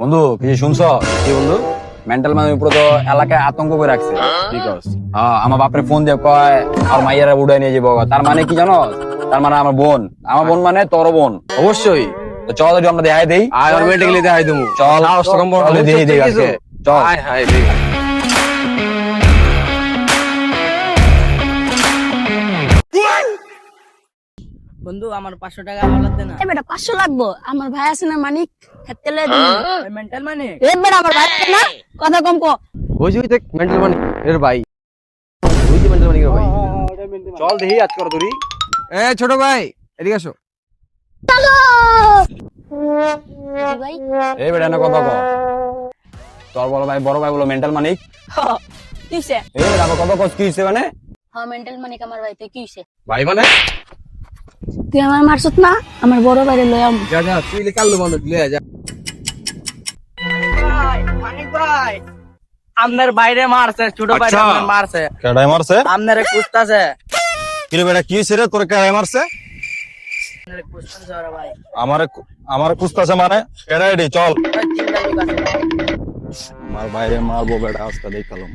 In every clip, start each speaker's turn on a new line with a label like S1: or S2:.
S1: বন্ধু কিছু শুনছ? কি বন্ধু? মেন্টাল মানে উপরে তো এলাকায় আতঙ্ক করে রাখছে। বিকজ হ্যাঁ আমার বাপরে ফোন দিয়ে কয় আর মাইয়ারা উড়াই নিয়ে যাব। তার মানে কি জানো? তার মানে আমার বোন। আমার বোন মানে তোর বোন।
S2: অবশ্যই।
S1: তো চল আমরা দেখাই দেই।
S2: অটোমেটিক্যালি দেখাই দেবো।
S1: চল।
S2: বড়
S1: চল, দেই আজকে। চল।
S2: হাই হায়
S3: বন্ধু আমার পাঁচশো টাকা হলার দে না।
S4: এ বেটা পাঁচশো লাগবো। আমার ভাই আছে না মানিক? হেতেলে
S3: মেন্টাল মানে
S4: এ বেটা আমার ভাই আছে না? কথা কম কো।
S2: ওই যে দেখ মেন্টাল মানি এর ভাই। ওই যে মেন্টাল মানি এর ভাই। চল দেখি আজ কর এ ছোট ভাই এদিকে আসো।
S4: ভাই।
S1: এই বেটা না কথা কো। তোর বড় ভাই বড় ভাই বলো মেন্টাল মানিক?
S4: কিসে
S1: এই বেটা কথা কস মানে?
S4: হ্যাঁ মেন্টাল মানিক আমার ভাই তুই কিসে
S2: ভাই মানে?
S4: তুই আমার মারছত না আমার বড় ভাইরে লই আম।
S2: যা যা তুই লে কাল্লু মানুষ লিয়ে যা।
S3: মানিক ভাই আপনার বাইরে মারছে ছোট ভাই
S5: আচ্ছা।
S3: আপনার মারছে।
S5: কেডাই মারছে?
S3: আপনার কুস্তাছে
S5: কিরে বেটা কি হইছে রে? তোর কেডাই মারছে? আমারে আমারে কুস্তাছে মানে? কেডাই রে চল। আমার বাইরে মারবো বেটা আজকে দেখালাম।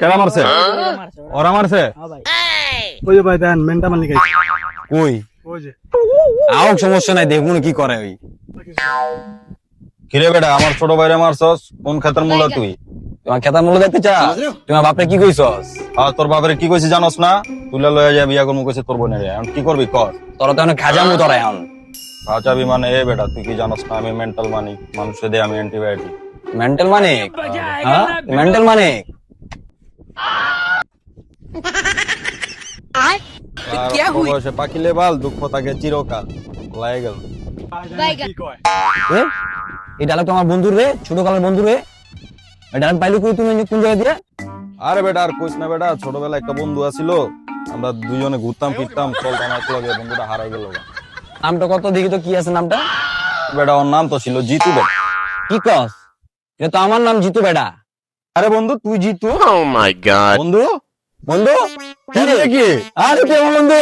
S5: কেডা মারছে?
S3: ওরা মারছে? ওরা।
S5: ওরা
S3: হ্যাঁ ভাই।
S6: ওই ভাই দেন মেন্টা মালিক
S1: কই? আও সমস্যা নাই দেখুন কি করে ওই।
S5: কিরে বেটা আমার ছোট বাইরে মারছস? কোন খাতার মূলা তুই?
S1: তোমার খেতার মূল্য দেখতে চা তোমার বাপরে কি কইছস?
S5: আর তোর বাপের কি কইছিস জানোস না? তুলে লয়ে যা বিয়া করব কইছে তোর বোনের। এখন কি করবি কর।
S1: তোরা তো অনেক খাজামু তোরা এখন।
S5: আচাবি মানে এ বেটা তুই কি জানোস না আমি মেন্টাল মানি মানুষে দে আমি অ্যান্টিবায়োটিক
S1: মেন্টাল মানিক? হ্যাঁ? মেন্টাল
S5: বয়সে পাকিলে বাল দুঃখ তাকে চিরকাল। লাগে গেল।
S1: এই ডায়লগ তো আমার বন্ধুর রে ছোট কালের বন্ধু রে ডায়লগ পাইলো কই তুমি কোন জায়গা দিয়ে?
S5: আরে বেটা আর কইস না বেটা ছোটবেলা একটা বন্ধু আছিল আমরা দুজনে ঘুরতাম ফিরতাম চলতাম বন্ধুটা হারাই গেল।
S1: নামটা কত দেখি তো কি আছে নামটা?
S5: বেটা ওর নাম তো ছিল জিতু বেটা
S1: কি কস? এটা তো আমার নাম জিতু বেটা।
S5: আরে বন্ধু তুই জিতু।
S7: Oh my god.
S5: বন্ধু
S1: বন্ধু?
S5: কি কি
S1: আরে কেমন বন্ধু?